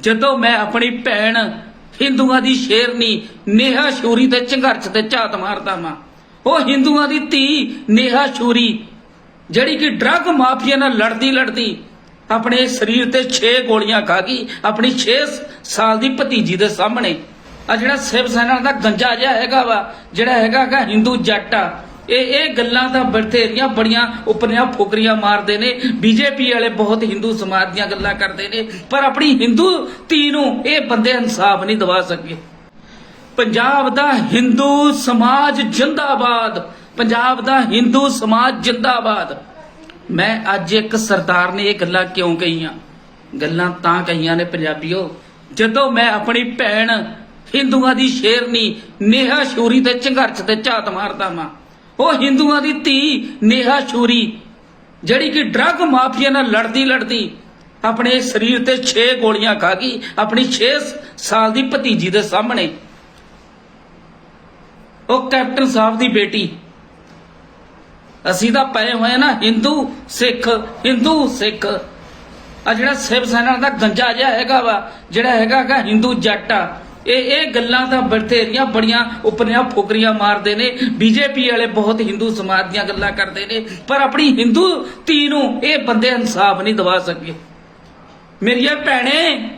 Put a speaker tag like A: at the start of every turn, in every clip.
A: ਜਦੋਂ ਮੈਂ ਆਪਣੀ ਭੈਣ ਹਿੰਦੂਆਂ ਦੀ ਸ਼ੇਰਨੀ ਨੇਹਾ ਸ਼ੂਰੀ ਤੇ ਸੰਘਰਸ਼ ਤੇ ਝਾਤ ਮਾਰਦਾ ਵਾਂ। ਉਹ ਹਿੰਦੂਆਂ ਦੀ ਧੀ ਨੇਹਾ ਸ਼ੂਰੀ ਜਿਹੜੀ ਕਿ ਡਰੱਗ ਮਾਫੀਆ ਨਾਲ ਲੜਦੀ ਲੜਦੀ ਆਪਣੇ ਸਰੀਰ ਤੇ 6 ਗੋਲੀਆਂ ਖਾ ਗਈ, ਆਪਣੀ 6 ਸਾਲ ਦੀ ਭਤੀਜੀ ਦੇ ਸਾਹਮਣੇ। ਆ ਜਿਹੜਾ ਸ਼ਿਵ ਸੈਨਾ ਦਾ ਗੰਜਾ ਜਿਹਾ ਹੈਗਾ ਵਾ, ਜਿਹੜਾ ਹੈਗਾ ਹੈਗਾ ਹਿੰਦੂ ਜੱਟ ਆ ਇਹ ਇਹ ਗੱਲਾਂ ਤਾਂ ਬਥੇਰੀਆਂ ਬੜੀਆਂ ਉਪਰਿਆਂ ਫੁਕਰੀਆਂ ਮਾਰਦੇ ਨੇ। ਬੀਜੇਪੀ ਵਾਲੇ ਬਹੁਤ ਹਿੰਦੂ ਸਮਾਜ ਦੀਆਂ ਗੱਲਾਂ ਕਰਦੇ ਨੇ। ਪਰ ਆਪਣੀ ਹਿੰਦੂ ਧੀ ਨੂੰ ਇਹ ਬੰਦੇ ਇਨਸਾਫ ਨਹੀਂ ਦਵਾ ਸਕੇ। ਪੰਜਾਬ ਦਾ ਹਿੰਦੂ ਸਮਾਜ ਜਿੰਦਾਬਾਦ। ਪੰਜਾਬ ਦਾ ਹਿੰਦੂ ਸਮਾਜ ਜਿੰਦਾਬਾਦ। ਮੈਂ ਅੱਜ ਇੱਕ ਸਰਦਾਰ ਨੇ ਇਹ ਗੱਲਾਂ ਕਿਉਂ ਕਹੀਆਂ? ਗੱਲਾਂ ਤਾਂ ਕਹੀਆਂ ਨੇ ਪੰਜਾਬੀਓ, ਜਦੋਂ ਮੈਂ ਆਪਣੀ ਭੈਣ ਹਿੰਦੂਆਂ ਦੀ ਸ਼ੇਰਨੀ ਨੇਹਾ ਸ਼ੂਰੀ ਤੇ ਸੰਘਰਸ਼ ਤੇ ਝਾਤ ਮਾਰਦਾ ਵਾਂ। ਉਹ ਹਿੰਦੂਆਂ ਦੀ ਧੀ ਨੇਹਾ ਸ਼ੂਰੀ ਜਿਹੜੀ ਕਿ ਡਰੱਗ ਮਾਫੀਆ ਨਾਲ ਲੜਦੀ ਲੜਦੀ ਆਪਣੇ ਸਰੀਰ ਤੇ 6 ਗੋਲੀਆਂ ਖਾ ਗਈ, ਆਪਣੀ 6 ਸਾਲ ਦੀ ਭਤੀਜੀ ਦੇ ਸਾਹਮਣੇ। ਉਹ ਕੈਪਟਨ ਸਾਹਿਬ ਦੀ ਬੇਟੀ। ਅਸੀਂ ਤਾਂ ਪਏ ਹੋਏ ਆ ਨਾ, ਹਿੰਦੂ, ਸਿੱਖ ਹਿੰਦੂ, ਸਿੱਖ। ਆ ਜਿਹੜਾ ਸ਼ਿਵ ਸੈਨਾ ਦਾ ਗੰਜਾ ਜਿਹਾ ਹੈਗਾ ਵਾ, ਜਿਹੜਾ ਹੈਗਾ ਹਿੰਦੂ ਜੱਟ ਆ। ਇਹ ਇਹ ਗੱਲਾਂ ਤਾਂ ਬਥੇਰੀਆਂ ਬੜੀਆਂ ਉਪਰਿਆਂ ਫੁਕਰੀਆਂ ਮਾਰਦੇ ਨੇ। ਬੀਜੇਪੀ ਵਾਲੇ ਬਹੁਤ ਹਿੰਦੂ ਸਮਾਜ ਦੀਆਂ ਗੱਲਾਂ ਕਰਦੇ ਨੇ। ਪਰ ਆਪਣੀ ਹਿੰਦੂ ਧੀ ਨੂੰ ਇਹ ਬੰਦੇ ਇਨਸਾਫ ਨਹੀਂ ਦਵਾ ਸਕੇ। ਮੇਰੀਆਂ ਭੈਣੇ,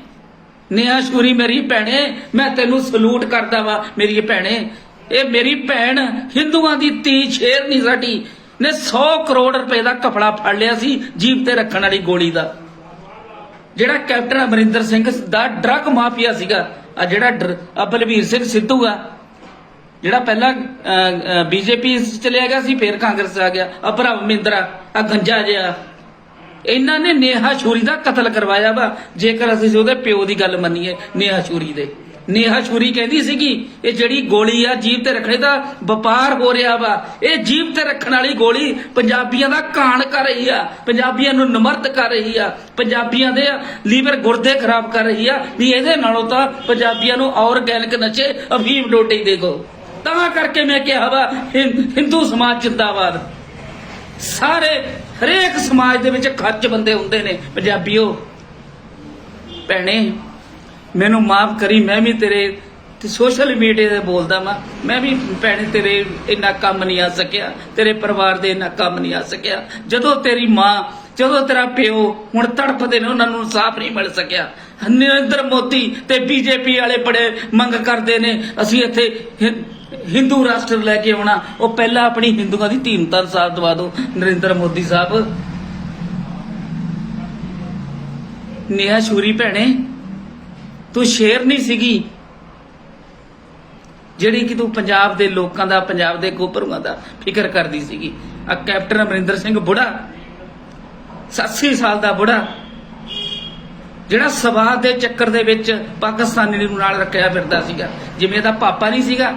A: ਨੇਹਾ ਸ਼ੂਰੀ ਮੇਰੀ ਭੈਣੇ, ਮੈਂ ਤੈਨੂੰ ਸਲੂਟ ਕਰਦਾ ਵਾ, ਮੇਰੀ ਭੈਣੇ। ਇਹ ਮੇਰੀ ਭੈਣ ਹਿੰਦੂਆਂ ਦੀ ਧੀ ਸ਼ੇਰ ਨਹੀਂ ਸਾਡੀ ਨੇ 100 ਕਰੋੜ ਰੁਪਏ ਦਾ ਕਪੜਾ ਫੜ ਲਿਆ ਸੀ ਜੀਪ ਤੇ ਰੱਖਣ ਵਾਲੀ ਗੋਲੀ ਦਾ। ਜਿਹੜਾ ਕੈਪਟਨ ਅਮਰਿੰਦਰ ਸਿੰਘ ਦਾ ਡਰੱਗ ਮਾਫੀਆ ਸੀਗਾ, ਆ ਜਿਹੜਾ ਡਰ- ਬਲਵੀਰ ਸਿੰਘ ਸਿੱਧੂ ਆ, ਜਿਹੜਾ ਪਹਿਲਾਂ ਬੀਜੇਪੀ ਚਲਿਆ ਗਿਆ ਸੀ, ਫਿਰ ਕਾਂਗਰਸ ਆ ਗਿਆ। ਆ ਭਰਾ ਆ ਗੰਜਾ ਜਿਹਾ। ਇਹਨਾਂ ਨੇ ਨੇਹਾ ਸ਼ੂਰੀ ਦਾ ਕਤਲ ਕਰਵਾਇਆ ਵਾ, ਜੇਕਰ ਅਸੀਂ ਉਹਦੇ ਪਿਓ ਦੀ ਗੱਲ ਮੰਨੀਏ, ਨੇਹਾ ਸ਼ੂਰੀ ਦੇ। ਨੇਹਾ ਸ਼ੂਰੀ ਕਹਿੰਦੀ ਸੀਗੀ, ਇਹ ਜਿਹੜੀ ਗੋਲੀ ਆ ਜੀਭ ਤੇ ਰੱਖਣੇ ਦਾ ਵਪਾਰ ਹੋ ਰਿਹਾ ਵਾ। ਇਹ ਜੀਭ ਤੇ ਰੱਖਣ ਵਾਲੀ ਗੋਲੀ ਪੰਜਾਬੀਆਂ ਦਾ ਕਾਣ ਕਰ ਰਹੀ ਆ, ਪੰਜਾਬੀਆਂ ਨੂੰ ਨਮਰਤ ਕਰ ਰਹੀ ਆ, ਪੰਜਾਬੀਆਂ ਦੇ ਲੀਵਰ ਗੁਰਦੇ ਖਰਾਬ ਕਰ ਰਹੀ ਆ। ਵੀ ਇਹਦੇ ਨਾਲੋਂ ਤਾਂ ਪੰਜਾਬੀਆਂ ਨੂੰ ਔਰਗੈਨਿਕ ਨਸ਼ੇ ਅਫੀਮ ਡੋਟੇ ਹੀ ਦੇਖੋ। ਤਾਂ ਕਰਕੇ ਮੈਂ ਕਿਹਾ ਵਾ, ਹਿੰ- ਹਿੰਦੂ ਸਮਾਜ ਜਿੰਦਾਬਾਦ। ਸਾਰੇ ਹਰੇਕ ਸਮਾਜ ਦੇ ਵਿੱਚ ਖੱਚ ਬੰਦੇ ਹੁੰਦੇ ਨੇ, ਪੰਜਾਬੀਓ। ਭੈਣੇ ਮੈਨੂੰ ਮਾਫ ਕਰੀ, ਮੈਂ ਵੀ ਤੇਰੇ ਤੇ ਸੋਸ਼ਲ ਮੀਡੀਆ ਤੇ ਬੋਲਦਾ ਵਾਂ। ਮੈਂ ਵੀ ਭੈਣੇ ਤੇਰੇ ਇੰਨਾ ਕੰਮ ਨਹੀਂ ਆ ਸਕਿਆ, ਤੇਰੇ ਪਰਿਵਾਰ ਦੇ ਇੰਨਾ ਕੰਮ ਨਹੀਂ ਆ ਸਕਿਆ। ਜਦੋਂ ਤੇਰੀ ਮਾਂ, ਜਦੋਂ ਤੇਰਾ ਪਿਓ ਹੁਣ ਤੜਫਦੇ ਨੇ, ਉਹਨਾਂ ਨੂੰ ਇਨਸਾਫ ਨਹੀਂ ਮਿਲ ਸਕਿਆ। ਨਰਿੰਦਰ ਮੋਦੀ ਤੇ ਬੀਜੇਪੀ ਵਾਲੇ ਬੜੇ ਮੰਗ ਕਰਦੇ ਨੇ, ਅਸੀਂ ਇੱਥੇ ਹਿੰਦੂ ਰਾਸ਼ਟਰ ਲੈ ਕੇ ਆਉਣਾ। ਉਹ ਪਹਿਲਾਂ ਆਪਣੀ ਹਿੰਦੂਆਂ ਦੀ ਧੀਮਤਾ ਸਾਥ ਇਨਸਾਫ ਦਵਾ ਦਿਓ, ਨਰਿੰਦਰ ਮੋਦੀ ਸਾਹਿਬ। ਨੇਹਾ ਸ਼ੂਰੀ ਭੈਣੇ ਤੂੰ ਸ਼ੇਰ ਨਹੀਂ ਸੀਗੀ ਜਿਹੜੀ ਕਿ ਤੂੰ ਪੰਜਾਬ ਦੇ ਲੋਕਾਂ ਦਾ, ਪੰਜਾਬ ਦੇ ਗੋਪਰੂਆਂ ਦਾ ਫਿਕਰ ਕਰਦੀ ਸੀਗੀ। ਆ ਕੈਪਟਨ ਅਮਰਿੰਦਰ ਸਿੰਘ ਬੁੜਾ 80 ਸਾਲ ਦਾ ਬੁੜਾ, ਜਿਹੜਾ ਸਵਾਦ ਦੇ ਚੱਕਰ ਦੇ ਵਿੱਚ ਪਾਕਿਸਤਾਨੀ ਨੂੰ ਨਾਲ ਰੱਖਿਆ ਫਿਰਦਾ ਸੀਗਾ। ਜਿਵੇਂ ਇਹਦਾ ਪਾਪਾ ਨਹੀਂ ਸੀਗਾ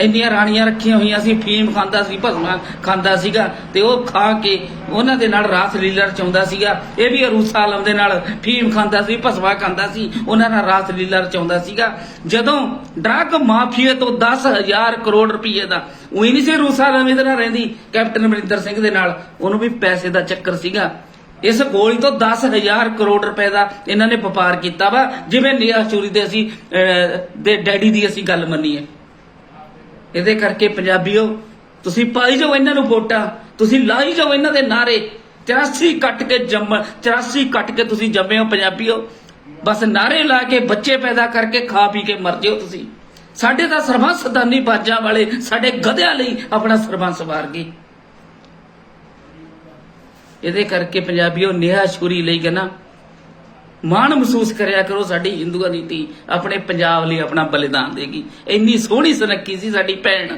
A: ਇੰਨੀਆਂ ਰਾਣੀਆਂ ਰੱਖੀਆਂ ਹੋਈਆਂ ਸੀ, ਫੀਮ ਖਾਂਦਾ ਸੀ, ਭਸਮਾ ਖਾਂਦਾ ਸੀਗਾ ਤੇ ਉਹ ਖਾ ਕੇ ਉਹਨਾਂ ਦੇ ਨਾਲ ਰਾਸ ਲੀਲਾ ਰਚਾਉਂਦਾ ਸੀਗਾ। ਇਹ ਵੀ ਅਰੂਸਾ ਆਲਮ ਦੇ ਨਾਲ ਫੀਮ ਖਾਂਦਾ ਸੀ, ਭਸਮਾ ਖਾਂਦਾ ਸੀ, ਉਹਨਾਂ ਨਾਲ ਰਾਸ ਲੀਲਾ ਰਚਾਉਂਦਾ ਸੀਗਾ। ਜਦੋਂ ਡਰੱਗ ਮਾਫੀਏ ਤੋਂ 10000 ਕਰੋੜ ਰੁਪਏ ਦਾ, ਉਹੀ ਨਹੀਂ ਸੀ ਅਰੂਸਾ ਆਲਮ ਇਹਦੇ ਨਾਲ ਰਹਿੰਦੀ, ਕੈਪਟਨ ਅਮਰਿੰਦਰ ਸਿੰਘ ਦੇ ਨਾਲ, ਉਹਨੂੰ ਵੀ ਪੈਸੇ ਦਾ ਚੱਕਰ ਸੀਗਾ। ਇਸ ਗੋਲੀ ਤੋਂ 10000 ਕਰੋੜ ਰੁਪਏ ਦਾ ਇਹਨਾਂ ਨੇ ਵਪਾਰ ਕੀਤਾ ਵਾ, ਜਿਵੇਂ ਨੀਆ ਚੂਰੀ ਦੇ ਅਸੀਂ ਦੇ ਡੈਡੀ ਦੀ ਅਸੀਂ ਗੱਲ ਮੰਨੀਏ। ਇਹਦੇ ਕਰਕੇ ਪੰਜਾਬੀਓ, ਤੁਸੀਂ ਪਾਈ ਜਾਓ ਇਹਨਾਂ ਨੂੰ ਵੋਟਾਂ, ਤੁਸੀਂ ਲਾਈ ਜਾਓ ਇਹਨਾਂ ਦੇ ਨਾਰੇ। 84 ਕੱਟ ਕੇ ਜੰਮ 84 ਕੱਟ ਕੇ ਤੁਸੀਂ ਜੰਮੇ ਹੋ ਪੰਜਾਬੀਓ। ਬਸ ਨਾਰੇ ਲਾ ਕੇ ਬੱਚੇ ਪੈਦਾ ਕਰਕੇ ਖਾ ਪੀ ਕੇ ਮਰ ਜਿਓ ਤੁਸੀਂ। ਸਾਡੇ ਤਾਂ ਸਰਬੰਸ ਦਾਨੀ ਬਾਜਾਂ ਵਾਲੇ, ਸਾਡੇ ਗਧਿਆਂ ਲਈ ਆਪਣਾ ਸਰਬੰਸ ਵਾਰ ਗਏ ਇਹਦੇ ਕਰਕੇ ਪੰਜਾਬੀਓ, ਨਿਹਾ ਛੁਰੀ ਲਈ ਕਿ ਮਾਣ ਮਹਿਸੂਸ ਕਰਿਆ ਕਰੋ ਸਾਡੀ ਹਿੰਦੂ ਦੀ ਆਪਣੇ ਪੰਜਾਬ ਲਈ ਆਪਣਾ ਬਲੀਦਾਨ ਦੇਗੀ। ਇੰਨੀ ਸੋਹਣੀ ਸੁਨੱਖੀ ਸੀ ਸਾਡੀ ਭੈਣ।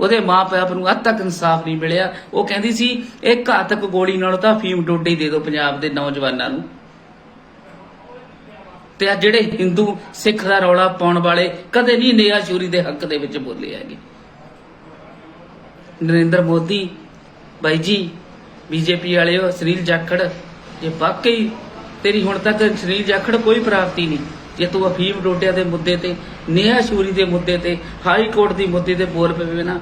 A: ਉਹਦੇ ਮਾਪਿਆਂ ਨੂੰ ਅੱਜ ਤੱਕ ਇਨਸਾਫ ਨਹੀਂ ਮਿਲਿਆ। ਉਹ ਕਹਿੰਦੀ ਸੀ, ਇਹ ਘਾਤਕ ਗੋਲੀ ਨਾਲ ਤਾਂ ਫੀਮ ਡੋਡੇ ਦੇ ਦਿਓ ਪੰਜਾਬ ਦੇ ਨੌਜਵਾਨਾਂ ਨੂੰ। ਤੇ ਆ ਜਿਹੜੇ ਹਿੰਦੂ ਸਿੱਖ ਦਾ ਰੌਲਾ ਪਾਉਣ ਵਾਲੇ ਕਦੇ ਨਹੀਂ ਨਿਆ ਚੂਰੀ ਦੇ ਹੱਕ ਦੇ ਵਿੱਚ ਬੋਲੇ ਹੈਗੇ। ਨਰਿੰਦਰ ਮੋਦੀ, ਬਾਈ ਜੀ, ਬੀਜੇਪੀ ਵਾਲਿਓ, ਸੁਨੀਲ ਜਾਖੜ, ਜੇ ਵਾਕਈ ਤੇਰੀ ਹੁਣ ਤੱਕ ਸੁਨੀਲ ਜਾਖੜ ਕੋਈ ਪ੍ਰਾਪਤੀ ਨਹੀਂ। ਜੇ ਤੂੰ ਅਫੀਮ ਡੋਟਿਆਂ ਦੇ ਮੁੱਦੇ ਤੇ ਨੇਹਾ ਸ਼ੂਰੀ ਦੇ ਮੁੱਦੇ ਤੇ ਹਾਈ ਕੋਰਟ ਦੀ ਮੁੱਦੇ ਤੇ ਬੋਲ ਪਵੇ ਨਾ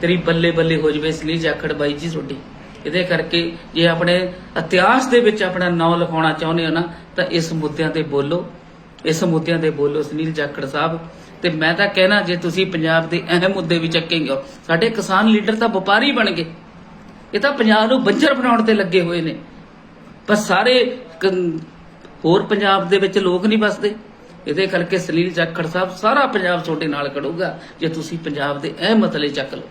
A: ਤੇਰੀ ਬੱਲੇ ਬੱਲੇ ਹੋ ਜਵੇ ਸੁਨੀਲ ਜਾਖੜ ਬਾਈ ਜੀ ਤੁਹਾਡੀ। ਇਹਦੇ ਕਰਕੇ ਜੇ ਆਪਣੇ ਇਤਿਹਾਸ ਦੇ ਵਿੱਚ ਆਪਣਾ ਨਾਮ ਲਿਖਾਉਣਾ ਚਾਹੁੰਦੇ ਹੋ ਨਾ ਤਾਂ ਇਸ ਮੁੱਦਿਆਂ ਤੇ ਬੋਲੋ। ਇਸ ਮੁੱਦਿਆਂ ਤੇ ਬੋਲੋ ਸੁਨੀਲ ਜਾਖੜ ਸਾਹਿਬ। ਤੇ ਮੈਂ ਤਾਂ ਕਹਿਣਾ ਜੇ ਤੁਸੀਂ ਪੰਜਾਬ ਦੇ ਅਹਿਮ ਮੁੱਦੇ ਵੀ ਚੱਕੇਂਗੇ ਹੋ, ਸਾਡੇ ਕਿਸਾਨ ਲੀਡਰ ਤਾਂ ਵਪਾਰੀ ਬਣ ਗਏ। ਇਹ ਤਾਂ ਪੰਜਾਬ ਨੂੰ ਬੰਜਰ ਬਣਾਉਣ ਤੇ ਲੱਗੇ ਹੋਏ ਨੇ। ਪਰ ਸਾਰੇ ਹੋਰ ਪੰਜਾਬ ਦੇ ਵਿੱਚ ਲੋਕ ਨਹੀਂ ਬਸਦੇ ਇਹਦੇ ਕਰਕੇ ਸਲੀਲ ਜਾਖੜ ਸਾਹਿਬ ਸਾਰਾ ਪੰਜਾਬ ਤੁਹਾਡੇ ਨਾਲ ਖੜੂਗਾ, ਜੇ ਤੁਸੀਂ ਪੰਜਾਬ ਦੇ ਇਹ ਮਸਲੇ ਚੱਕ ਲਓ।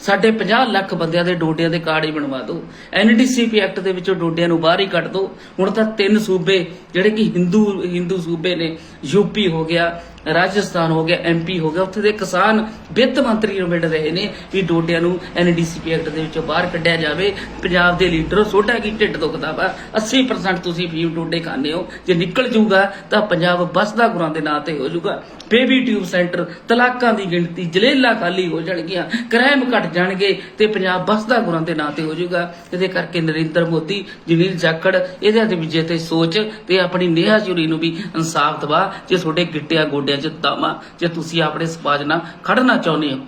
A: ਸਾਡੇ 50 ਲੱਖ ਬੰਦਿਆਂ ਦੇ ਡੋਡਿਆਂ ਦੇ ਕਾਰਡ ਹੀ ਬਣਵਾ ਦਿਓ। ਐਨਡੀਸੀਪੀ ਐਕਟ ਦੇ ਵਿੱਚੋਂ ਡੋਡਿਆਂ ਨੂੰ ਬਾਹਰ ਹੀ ਕੱਢ ਦਿਓ। ਹੁਣ ਤਾਂ ਤਿੰਨ ਸੂਬੇ, ਜਿਹੜੇ ਕਿ ਹਿੰਦੂ ਹਿੰਦੂ ਸੂਬੇ ਨੇ ਯੂਪੀ ਹੋ ਗਿਆ ਰਾਜਸਥਾਨ ਹੋ ਗਿਆ ਐਮਪੀ ਹੋ ਗਿਆ, ਉੱਥੇ ਦੇ ਕਿਸਾਨ ਵਿੱਤ ਮੰਤਰੀ ਨੂੰ ਮਿਲ ਰਹੇ ਨੇ ਵੀ ਡੋਡਿਆਂ ਨੂੰ ਐਨਡੀਸੀਪੀ ਐਕਟ ਦੇ ਵਿੱਚੋਂ ਬਾਹਰ ਕੱਢਿਆ ਜਾਵੇ, ਪੰਜਾਬ ਦੇ ਲੀਡਰ ਛੋਟਾ ਕੀ ਢਿੱਡ ਦੁਖਦਾ ਵਾ 80% ਤੁਸੀਂ ਫੀਮ ਡੋਡੇ ਖਾਂਦੇ ਹੋ, ਜੇ ਨਿਕਲ ਜੂਗਾ ਤਾਂ ਪੰਜਾਬ ਬਸਦਾ ਗੁਰਾਂ ਦੇ ਨਾਂ ਤੇ ਹੋ ਜਾਊਗਾ ਬੇਬੀ ਟਿਊਬ ਸੈਂਟਰ ਤਲਾਕਾਂ ਦੀ ਗਿਣਤੀ ਜਲੇਲਾ ਖਾਲੀ ਹੋ ਜਾਣਗੀਆਂ ਕ੍ਰਾਈਮ ਘਟ ਜਾਣਗੇ ਤੇ ਪੰਜਾਬ ਬਸਦਾ ਗੁਰਾਂ ਦੇ ਨਾਂ ਤੇ ਹੋ ਜਾਊਗਾ, ਇਹਦੇ ਕਰਕੇ ਨਰਿੰਦਰ ਮੋਦੀ, ਜਨੀਲ ਜਾਖੜ, ਇਹਦੇ ਤੇ ਵਿਜੇ ਤੇ ਸੋਚ ਤੇ ਆਪਣੀ ਨੇਹਾ ਜੁਰੀ ਨੂੰ ਵੀ ਇਨਸਾਫ ਦਵਾ, ਜੇ ਤੁਹਾਡੇ ਗਿੱਟਿਆ ਗੋਡਿਆਂ 'ਚ ਦਮ ਆ ਜੇ ਤੁਸੀਂ ਆਪਣੇ ਸਮਾਜ ਨਾਲ ਖੜਨਾ ਚਾਹੁੰਦੇ ਹੋ